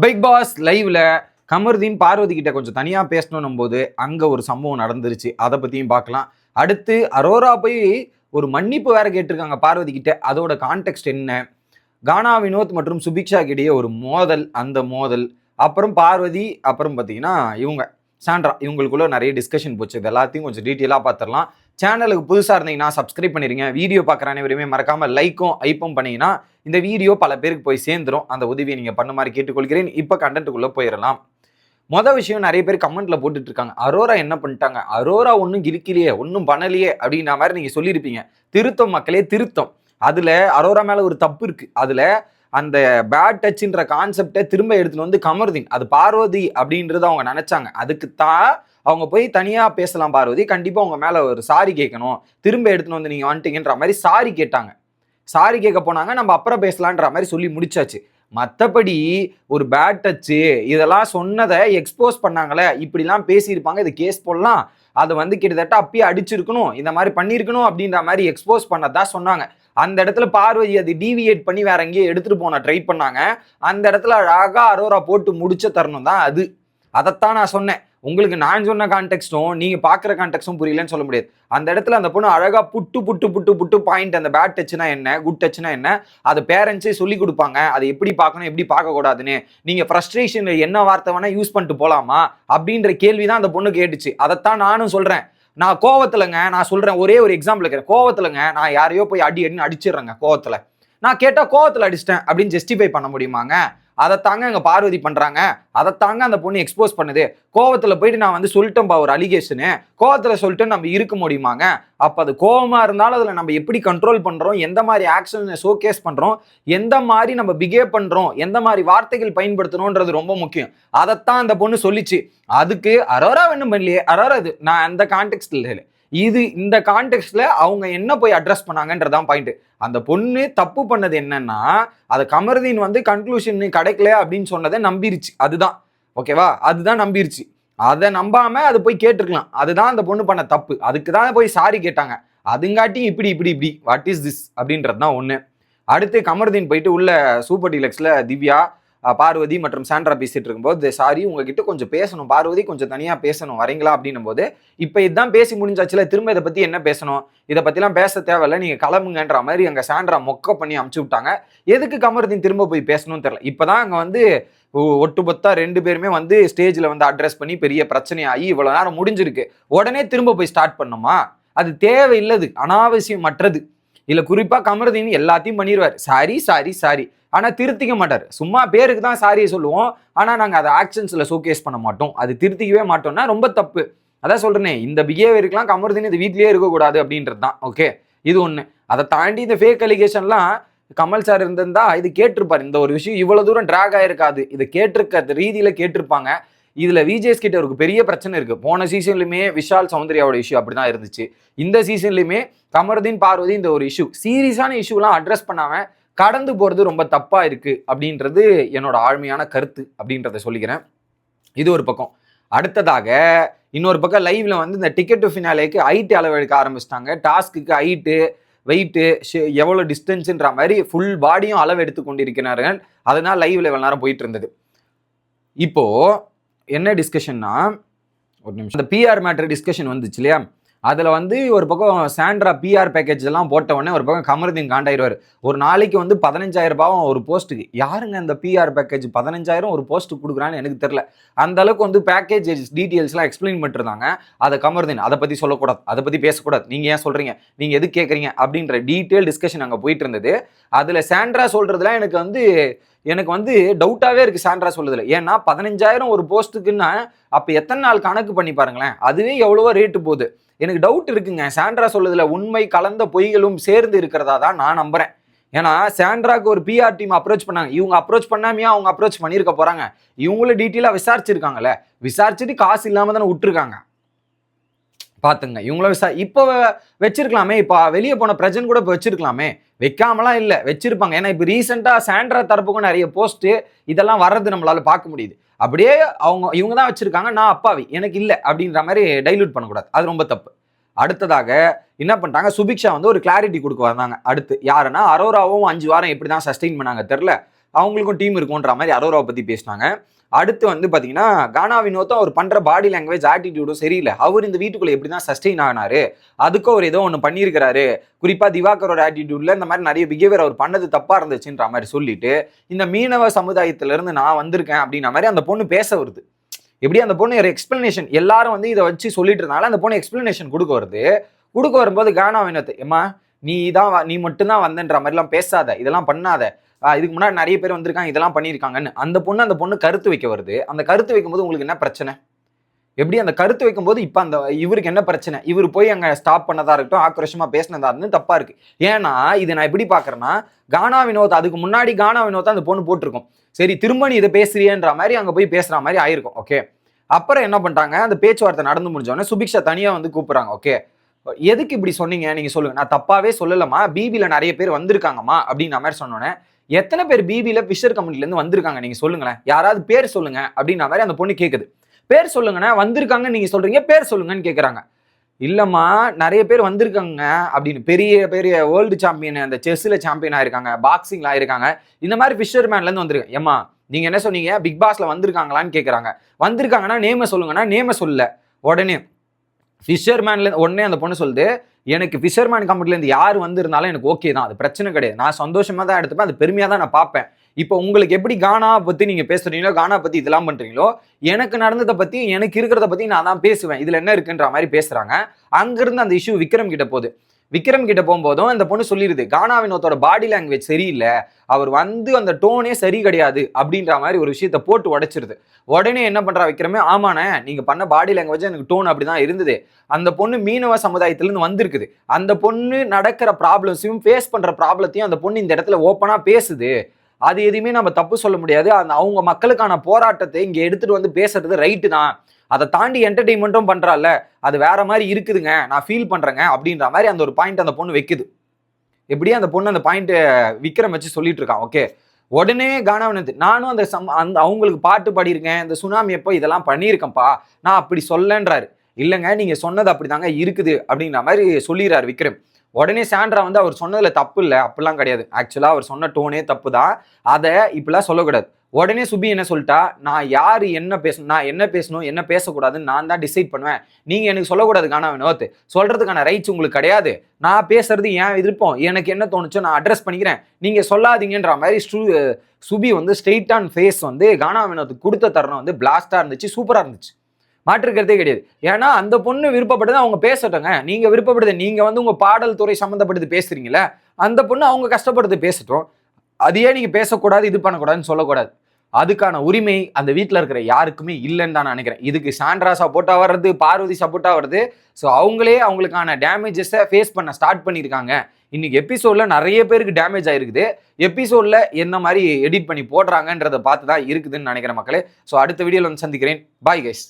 Big pass லைவ்ல கமருதீன் பார்வதி கிட்ட கொஞ்சம் தனியா பேசணும் போது அங்க ஒரு சம்பவம் நடந்துருச்சு. அதை பத்தியும் பார்க்கலாம் அடுத்து அரோரா போய் ஒரு மன்னிப்பு வேற கேட்டிருக்காங்க பார்வதி கிட்ட. அதோட கான்டெக்ட் என்ன? கானா வினோத் மற்றும் சுபிக்ஷா கிட்டேயே ஒரு மோதல். அந்த மோதல். அப்புறம் பார்வதி அப்புறம் பார்த்தீங்கன்னா இவங்க. சாண்ட்ரா இவங்களுக்குள்ள நிறைய டிஸ்கஷன் போச்சு. இது எல்லாத்தையும் கொஞ்சம் டீட்டெயிலாக பார்த்துடலாம் சேனலுக்கு புதுசாக இருந்தீங்கன்னா சப்ஸ்கிரைப் பண்ணிருங்க. வீடியோ பார்க்குற அனைவருமே மறக்காமல் லைக்கும் ஐப்பும் பண்ணிங்கன்னா இந்த வீடியோ பல பேருக்கு போய் சேர்ந்துரும். அந்த உதவியை நீங்கள் பண்ண மாதிரி கேட்டுக்கொள்கிறேன். இப்போ கண்டென்ட்டுக்குள்ளே போயிடலாம் மொதல் விஷயம் நிறைய பேர் கமெண்ட்ல போட்டுட்டு இருக்காங்க. அரோரா என்ன பண்ணிட்டாங்க? அரோரா ஒன்றும் கிழிக்கலையே ஒன்றும் பண்ணலையே அப்படின்ற மாதிரி நீங்கள் சொல்லியிருப்பீங்க. திருத்தம் மக்களே திருத்தம். அதில் அரோரா மேலே ஒரு தப்பு இருக்குது அதில் அந்த பேட் டச்சுன்ற கான்செப்டை திரும்ப எடுத்துன்னு வந்து கமருதீன். அது பார்வதி அப்படின்றத அவங்க நினைச்சாங்க. அதுக்கு தான் அவங்க போய் தனியாக பேசலாம் பார்வதி. கண்டிப்பாக அவங்க மேலே ஒரு சாரி கேட்கணும். திரும்ப எடுத்துன்னு வந்து நீங்கள் வந்துட்டீங்கன்ற மாதிரி சாரி கேட்டாங்க. சாரி கேட்க போனாங்க. நம்ம அப்புறம் பேசலான்ற மாதிரி சொல்லி முடிச்சாச்சு. மற்றபடி ஒரு பேட் டச்சு இதெல்லாம் சொன்னதை எக்ஸ்போஸ் பண்ணாங்களே இப்படிலாம் பேசியிருப்பாங்க. இது கேஸ் போடலாம். அதை வந்து கிட்டத்தட்ட அப்பயே அடிச்சிருக்கணும். இந்த மாதிரி பண்ணியிருக்கணும் அப்படின்ற மாதிரி எக்ஸ்போஸ் பண்ணதான் சொன்னாங்க. அந்த இடத்துல பார்வதி அது டீவியேட் பண்ணி வேற எங்கேயோ எடுத்துட்டு போன ட்ரை பண்ணாங்க. அந்த இடத்துல அழகா அரோரா போட்டு முடிச்ச தருணம் தான் அது. அதைத்தான் நான் சொன்னேன். உங்களுக்கு நான் சொன்ன கான்டெக்ட்டும் நீங்க பாக்குற கான்டெக்ட்டும் புரியலன்னு சொல்ல முடியாது. அந்த இடத்துல அந்த பொண்ணு அழகா புட்டு புட்டு புட்டு புட்டு பாயிண்ட் அந்த பேட் டச்னா என்ன குட் டச்னா என்ன அது பேரண்ட்ஸே சொல்லி கொடுப்பாங்க. அதை எப்படி பார்க்கணும் எப்படி பார்க்க கூடாதுன்னு. நீங்க ஃப்ரஸ்ட்ரேஷன் என்ன வார்த்தை வேணா யூஸ் பண்ணிட்டு போலாமா? அப்படின்ற கேள்வி தான் அந்த பொண்ணு கேட்டுச்சு. அதைத்தான் நானும் சொல்றேன். நான் கோவத்துலங்க நான் சொல்றேன் ஒரே ஒரு எக்ஸாம்பிள் இருக்கிறேன் கோவத்துலங்க நான் யாரையோ போய் அடி அடின்னு அடிச்சிடுறேங்க கோவத்துல. நான் கேட்டால் கோவத்தில் அடிச்சிட்டேன் அப்படின்னு ஜஸ்டிஃபை பண்ண முடியுமாங்க? அதைத்தாங்க அங்கே பார்வதி பண்றாங்க. அதைத்தாங்க அந்த பொண்ணு எக்ஸ்போஸ் பண்ணுது. கோவத்தில் போயிட்டு நான் வந்து சொல்லிட்டேன்பா ஒரு அலிகேஷனு கோவத்தில் சொல்லிட்டு நம்ம இருக்க முடியுமாங்க? அப்போ அது கோவமாக இருந்தாலும் அதில் நம்ம எப்படி கண்ட்ரோல் பண்ணுறோம் எந்த மாதிரி ஆக்ஷன் ஷோகேஸ் பண்ணுறோம் எந்த மாதிரி நம்ம பிஹேவ் பண்ணுறோம் எந்த மாதிரி வார்த்தைகள் பயன்படுத்தணுன்றது ரொம்ப முக்கியம். அதைத்தான் அந்த பொண்ணு சொல்லிச்சு. அதுக்கு அரோரா வேணும் பண்ணலையே. அரோரா இது நான் அந்த கான்டெக்ட் இல்லை. இது இந்த கான்டெக்ட்ல அவங்க என்ன போய் அட்ரஸ் பண்ணாங்கன்றதான் பாயிண்ட் அந்த பொண்ணு தப்பு பண்ணது என்னன்னா அதை கமருதீன் வந்து கன்க்ளூஷன் கிடைக்கல அப்படின்னு சொன்னதை நம்பிருச்சு. அதுதான். ஓகேவா அதுதான் நம்பிருச்சு. அதை நம்பாம அது போய் கேட்டிருக்கலாம். அதுதான் அந்த பொண்ணு பண்ண தப்பு. அதுக்கு தான் போய் சாரி கேட்டாங்க. அதுங்காட்டி இப்படி இப்படி இப்படி. வாட் இஸ் திஸ் அப்படின்றது தான் ஒன்று அடுத்து கமருதீன் போயிட்டு உள்ள சூப்பர் டீலக்ஸில் திவ்யா பார்வதி மற்றும் சாண்ட்ரா பேசிட்டு இருக்கும்போது சாரி உங்ககிட்ட கொஞ்சம் பேசணும். பார்வதி கொஞ்சம் தனியாக பேசணும். வரீங்களா? அப்படின்னும் போது இப்போ இதுதான் பேசி முடிஞ்சாச்சுல திரும்ப இதை பற்றி என்ன பேசணும்? இதை பற்றிலாம் பேச தேவையில்ல. நீங்கள் கிளம்புங்கன்ற மாதிரி அங்கே சாண்ட்ரா மொக்க பண்ணி அமுச்சு விட்டாங்க. எதுக்கு கமருதீன் திரும்ப போய் பேசணும்னு இப்போ தான் அங்கே வந்து ஒட்டுமொத்தா ரெண்டு பேருமே வந்து ஸ்டேஜில் வந்து அட்ரஸ் பண்ணி பெரிய பிரச்சனையாகி இவ்வளோ நேரம் முடிஞ்சிருக்கு. உடனே திரும்ப போய் ஸ்டார்ட் பண்ணுமா? அது தேவையில்லது. அனாவசியமற்றது. இதில் குறிப்பாக கமருதீன் எல்லாத்தையும் பண்ணிடுவார் சாரி சாரி சாரி. ஆனால் திருத்திக்க மாட்டார். சும்மா பேருக்கு தான் சாரியை சொல்லுவோம். ஆனால் நாங்கள் அதை ஆக்ஷன்ஸில் ஷோகேஸ் பண்ண மாட்டோம். அது திருத்திக்கவே மாட்டோம்னா ரொம்ப தப்பு. அதான் சொல்கிறேனே இந்த பிஹேவியருக்குலாம் கமருதீன் இது வீட்லேயே இருக்கக்கூடாது அப்படின்றது தான். ஓகே இது ஒன்று அதை தாண்டி இந்த ஃபேக் அலிகேஷன்லாம் கமல் சார் இருந்திருந்தா இது கேட்டிருப்பார். இந்த ஒரு விஷயம் இவ்வளோ தூரம் ட்ராக் ஆகிருக்காது இதை கேட்டிருக்க ரீதியில் கேட்டிருப்பாங்க. இதில் விஜேஸ் கிட்ட ஒரு பெரிய பிரச்சனை இருக்குது போன சீசன்லையுமே விஷால் சௌந்தர்யாவோட இஷ்யூ அப்படிதான் இருந்துச்சு. இந்த சீசன்லையுமே கமருதீன் பார்வதி இந்த ஒரு இஷ்யூ சீரியஸான இஷ்யூலாம் அட்ரஸ் பண்ணாமல் கடந்து போகிறது ரொம்ப தப்பாக இருக்குது அப்படின்றது என்னோட ஆழ்மையான கருத்து அப்படின்றத சொல்லிக்கிறேன். இது ஒரு பக்கம். அடுத்ததாக இன்னொரு பக்கம் லைவில் வந்து இந்த டிக்கெட் டு ஃபினாலேக்கு ஹைட் அளவெடுக்க ஆரம்பிச்சிட்டாங்க. டாஸ்க்கு ஹைட்டு வெயிட்டு எவ்வளோ டிஸ்டன்ஸுன்ற மாதிரி ஃபுல் பாடியும் அளவு எடுத்து கொண்டிருக்கிறார்கள். அதனால் லைவில் இவ்வளோ நேரம் போயிட்டு இருந்தது. இப்போது என்ன டிஸ்கஷன்னா ஒரு நிமிஷம். இந்த பிஆர் மேட்ரு டிஸ்கஷன் வந்துச்சு இல்லையா? அதில் வந்து ஒரு பக்கம் சாண்ட்ரா பிஆர் பேக்கேஜ் எல்லாம் போட்ட உடனே ஒரு பக்கம் கமருதீன் காண்டாயிருவார். ஒரு நாளைக்கு வந்து பதினஞ்சாயிரம் ரூபாவும் ஒரு போஸ்ட்டுக்கு யாருங்க இந்த பிஆர் பேக்கேஜ் பதினஞ்சாயிரம் ஒரு போஸ்ட்டு கொடுக்குறான்னு எனக்கு தெரில அந்த அளவுக்கு வந்து பேக்கேஜ் டீட்டெயில்ஸ்லாம் எக்ஸ்பிளைன் பண்ணிருந்தாங்க. அதை கமருதீன் அதை பற்றி சொல்லக்கூடாது. அதை பற்றி பேசக்கூடாது. நீங்கள் ஏன் சொல்கிறீங்க நீங்கள் எது கேட்குறீங்க அப்படின்ற டீட்டெயில் டிஸ்கஷன் அங்கே போயிட்டு இருந்தது. அதில் சாண்ட்ரா சொல்கிறதுலாம் எனக்கு வந்து எனக்கு வந்து டவுட்டாகவே இருக்குது சாண்ட்ரா சொல்லுதுல ஏன்னா பதினஞ்சாயிரம் ஒரு போஸ்ட்டுக்குன்னா அப்போ எத்தனை நாள் கணக்கு பண்ணி பாருங்களேன். அதுவே எவ்வளவோ ரேட்டு போகுது. எனக்கு டவுட் இருக்குங்க. சாண்ட்ரா சொல்லுதுல உண்மை கலந்த பொய்களும் சேர்ந்து இருக்கிறதா தான் நான் நம்புறேன். ஏன்னா சாண்ட்ராக்கு ஒரு பிஆர் டீம் அப்ரோச் பண்ணாங்க. இவங்க அப்ரோச் பண்ணாமையா அவங்க அப்ரோச் பண்ணியிருக்க போறாங்க. இவங்களும் டீட்டெயிலாக விசாரிச்சிருக்காங்கல்ல. விசாரிச்சுட்டு காசு இல்லாம தானே விட்டுருக்காங்க. பார்த்துங்க இவங்கள விசா இப்போ வச்சிருக்கலாமே. இப்போ வெளியே போன பிரஜன் கூட இப்போ வச்சிருக்கலாமே. வைக்காமலாம் இல்லை வச்சிருப்பாங்க. ஏன்னா இப்போ ரீசெண்டாக சாண்ட்ரா தரப்புக்கும் நிறைய போஸ்ட்டு இதெல்லாம் வர்றது நம்மளால் பார்க்க முடியுது. அப்படியே அவங்க இவங்க தான் வச்சுருக்காங்க நான் அப்பாவி எனக்கு இல்லை அப்படின்ற மாதிரி டைல்யூட் பண்ணக்கூடாது. அது ரொம்ப தப்பு. அடுத்ததாக என்ன பண்ணிட்டாங்க சுபிக்ஷா வந்து ஒரு கிளாரிட்டி கொடுக்க வந்தாங்க. அடுத்து யாருன்னா அரோராவும் அஞ்சு வாரம் எப்படி தான் சஸ்டெயின் பண்ணாங்க தெரில அவங்களுக்கும் டீம் இருக்கும்ன்ற மாதிரி அரோராவை பற்றி பேசினாங்க. அடுத்து வந்து பார்த்தீங்கன்னா கானா வினோத்தம் அவர் பண்ணுற பாடி லாங்குவேஜ் ஆட்டிடியூடும் சரியில்லை. அவர் இந்த வீட்டுக்குள்ளே எப்படி தான் சஸ்டெயின் ஆனாரு? அதுக்கும் அவர் ஏதோ ஒன்று பண்ணியிருக்கிறாரு. குறிப்பாக திவாகரோட ஆட்டிடியூடில் இந்த மாதிரி நிறைய பிஹேவியர் அவர் பண்ணது தப்பாக இருந்துச்சுன்ற மாதிரி சொல்லிட்டு இந்த மீனவ சமுதாயத்திலேருந்து நான் வந்திருக்கேன் அப்படின்ற மாதிரி அந்த பொண்ணு பேச வருது. எப்படி அந்த பொண்ணு ஒரு எக்ஸ்பிளனேஷன் எல்லாரும் வந்து இதை வச்சு சொல்லிட்டு இருந்தாலும் அந்த பொண்ணு எக்ஸ்பிளனேஷன் கொடுக்க வருது. கொடுக்க வரும்போது கானா வினோத் ஏமா நீ தான் வ- நீ மட்டும்தான் வந்தன்ற மாதிரிலாம் பேசாத இதெல்லாம் பண்ணாத. இதுக்கு முன்னாடி நிறைய பேர் வந்திருக்காங்க இதெல்லாம் பண்ணியிருக்காங்கன்னு. அந்த பொண்ணு அந்த பொண்ணு கருத்து வைக்க வருது. அந்த கருத்து வைக்கும்போது உங்களுக்கு என்ன பிரச்சனை? எப்படி அந்த கருத்து வைக்கும்போது இப்போ அந்த இவருக்கு என்ன பிரச்சனை? இவர் போய் அங்கே ஸ்டாப் பண்ணதாக இருக்கட்டும் ஆக்ரோஷமாக பேசினதா இருந்து தப்பாக இருக்குது ஏன்னா இது நான் எப்படி பார்க்குறேன்னா கானா வினோத் அதுக்கு முன்னாடி கானா வினோத் அந்த பொண்ணு போட்டிருக்கும். சரி திரும்ப நீ இதை பேசுறியன்ற மாதிரி அங்கே போய் பேசுகிற மாதிரி ஆயிருக்கும் ஓகே அப்புறம் என்ன பண்ணிட்டாங்க அந்த பேச்சுவார்த்தை நடந்து முடிஞ்சோடனே சுபிக்ஷா தனியாக வந்து கூப்பிட்றாங்க ஓகே எதுக்கு இப்படி சொன்னீங்க? நீங்க சொல்லுங்க. நான் தப்பாவே சொல்லலம்மா. பிபியில நிறைய பேர் வந்திருக்காங்கம்மா அப்படின்ற மாதிரி சொன்னோன்னே எத்தனை பேர் பிபியில ஃபிஷர் கம்பெனில இருந்து வந்திருக்காங்க நீங்க சொல்லுங்களேன். யாராவது பேர் சொல்லுங்க அப்படின்ற மாதிரி அந்த பொண்ணு கேக்குது. பேர் சொல்லுங்கண்ணே வந்திருக்காங்க நீங்க சொல்றீங்க பேர் சொல்லுங்கன்னு கேக்குறாங்க. இல்லம்மா நிறைய பேர் வந்திருக்காங்க அப்படின்னு. பெரிய பெரிய வேர்ல்டு சாம்பியன் அந்த செஸ்ல சாம்பியன் ஆயிருக்காங்க பாக்ஸிங்ல ஆயிருக்காங்க. இந்த மாதிரி ஃபிஷர் இருந்து வந்திருக்காங்க. ஏம்மா நீங்க என்ன சொன்னீங்க? பிக் பாஸ்ல வந்திருக்காங்களான்னு கேக்குறாங்க. வந்திருக்காங்கன்னா நேம சொல்லுங்கன்னா நேம சொல்லல. உடனே ஃபிஷர்மேன்ல உடனே அந்த பொண்ணு சொல்லுது எனக்கு ஃபிஷர்மேன் கம்பெனிலேருந்து யார் வந்திருந்தாலும் எனக்கு ஓகே தான் அது பிரச்சனை கிடையாது. நான் சந்தோஷமா தான் எடுத்துப்பேன் அது பெருமையாக தான் நான் பார்ப்பேன். இப்போ உங்களுக்கு எப்படி கானா பத்தி நீங்க பேசுறீங்களோ கானா பத்தி இதெல்லாம் பண்றீங்களோ எனக்கு நடந்ததை பத்தி எனக்கு இருக்கிறத பத்தி நான் தான் பேசுவேன். இதுல என்ன இருக்குன்ற மாதிரி பேசுறாங்க. அங்கிருந்து அந்த இஷ்யூ விக்ரம் கிட்ட போகுது. விக்ரம் கிட்ட போகும்போதும் அந்த பொண்ணு சொல்லிடுது கானா வினோத்தோட பாடி லாங்குவேஜ் சரியில்லை. அவர் வந்து அந்த டோனே சரி கிடையாது. அப்படின்ற மாதிரி ஒரு விஷயத்த போட்டு உடைச்சிருது. உடனே என்ன பண்றா விக்ரமே ஆமாண்ணே நீங்க பண்ண பாடி லாங்குவேஜ் எனக்கு டோன் அப்படிதான் இருந்தது. அந்த பொண்ணு மீனவ சமுதாயத்துலேருந்து வந்திருக்குது. அந்த பொண்ணு நடக்கிற ப்ராப்ளம்ஸையும் ஃபேஸ் பண்ற ப்ராப்ளத்தையும் அந்த பொண்ணு இந்த இடத்துல ஓப்பனா பேசுது. அது எதுவுமே நம்ம தப்பு சொல்ல முடியாது. அந்த அவங்க மக்களுக்கான போராட்டத்தை இங்க எடுத்துட்டு வந்து பேசுறது ரைட்டு தான். அதை தாண்டி என்டர்டெயின்மெண்ட்டும் பண்றால அது வேற மாதிரி இருக்குதுங்க. நான் ஃபீல் பண்ணுறேங்க அப்படின்ற மாதிரி அந்த ஒரு பாயிண்ட் அந்த பொண்ணு வைக்குது. எப்படியே அந்த பொண்ணு அந்த பாயிண்ட்டை விக்ரம் வச்சு சொல்லிட்டு இருக்கான் ஓகே உடனே கானாவினது நானும் அந்த சம் அந்த அவங்களுக்கு பாட்டு பாடியிருக்கேன். இந்த சுனாமி எப்போ இதெல்லாம் பண்ணியிருக்கேன்ப்பா. நான் அப்படி சொல்லன்றாரு. இல்லைங்க நீங்கள் சொன்னது அப்படிதாங்க இருக்குது. அப்படின்ற மாதிரி சொல்லிடுறாரு விக்ரம். உடனே சாண்ட்ரா வந்து அவர் சொன்னதில் தப்பு இல்லை. அப்படிலாம் கிடையாது. ஆக்சுவலாக அவர் சொன்ன டோனே தப்பு தான். அதை இப்படிலாம் சொல்லக்கூடாது. உடனே சுபி என்ன சொல்லிட்டா நான் யார் என்ன பேசணும் நான் என்ன பேசணும் என்ன பேசக்கூடாதுன்னு நான் தான் டிசைட் பண்ணுவேன். நீங்கள் எனக்கு சொல்லக்கூடாது கானா வினோத். சொல்கிறதுக்கான ரைட்ஸ் உங்களுக்கு கிடையாது. நான் பேசுறது ஏன் விருப்பம். எனக்கு என்ன தோணுச்சோ நான் அட்ரஸ் பண்ணிக்கிறேன். நீங்கள் சொல்லாதீங்கன்ற மாதிரி சு- சுபி வந்து ஸ்ட்ரெயிட் ஆன் ஃபேஸ் வந்து கானா வினோத்துக்கு கொடுத்த தருணம் வந்து பிளாஸ்டாக இருந்துச்சு சூப்பராக இருந்துச்சு. மாற்றுக்கிறதே கிடையாது. ஏன்னா அந்த பொண்ணு விருப்பப்பட்டது அவங்க பேசட்டோங்க நீங்கள் விருப்பப்படுது நீங்கள் வந்து உங்கள் பாடல் துறை சம்மந்தப்பட்டது பேசுறீங்களே அந்த பொண்ணு அவங்க கஷ்டப்படுறது பேசட்டும். அதையே நீங்கள் பேசக்கூடாது இது பண்ணக்கூடாதுன்னு சொல்லக்கூடாது. அதுக்கான உரிமை அந்த வீட்டில் இருக்கிற யாருக்குமே இல்லைன்னு தான் நான் நினைக்கிறேன். இதுக்கு சாண்ட்ரா சப்போர்ட்டாக வர்றது பார்வதி சப்போர்ட்டாக வருது ஸோ அவங்களே அவங்களுக்கான டேமேஜஸை ஃபேஸ் பண்ண ஸ்டார்ட் பண்ணியிருக்காங்க. இன்னைக்கு எபிசோடில் நிறைய பேருக்கு டேமேஜ் ஆயிருக்குது. எபிசோடில் என்ன மாதிரி எடிட் பண்ணி போடுறாங்கன்றதை பார்த்து தான் இருக்குதுன்னு நினைக்கிறேன் மக்களே. ஸோ அடுத்த வீடியோவில் வந்து சந்திக்கிறேன். Bye guys